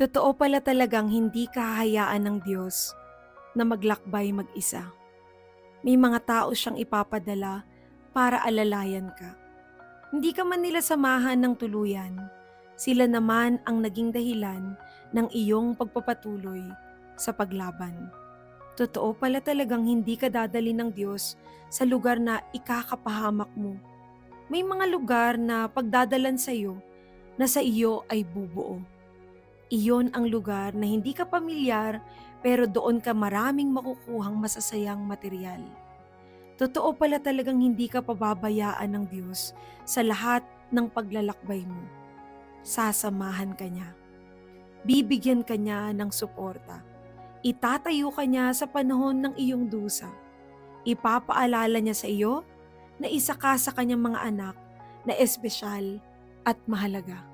Totoo pala talagang hindi kahayaan ng Diyos na maglakbay mag-isa. May mga tao siyang ipapadala para alalayan ka. Hindi ka man nila samahan ng tuluyan, sila naman ang naging dahilan ng iyong pagpapatuloy sa paglaban. Totoo pala talagang hindi ka dadali ng Diyos sa lugar na ikakapahamak mo. May mga lugar na pagdadalan sa iyo na sa iyo ay bubuo. Iyon ang lugar na hindi ka pamilyar pero doon ka maraming makukuhang masasayang material. Totoo pala talagang hindi ka pababayaan ng Diyos sa lahat ng paglalakbay mo. Sasamahan ka niya. Bibigyan ka niya ng suporta. Itatayo ka niya sa panahon ng iyong dusa. Ipapaalala niya sa iyo na isa ka sa kanyang mga anak na espesyal at mahalaga.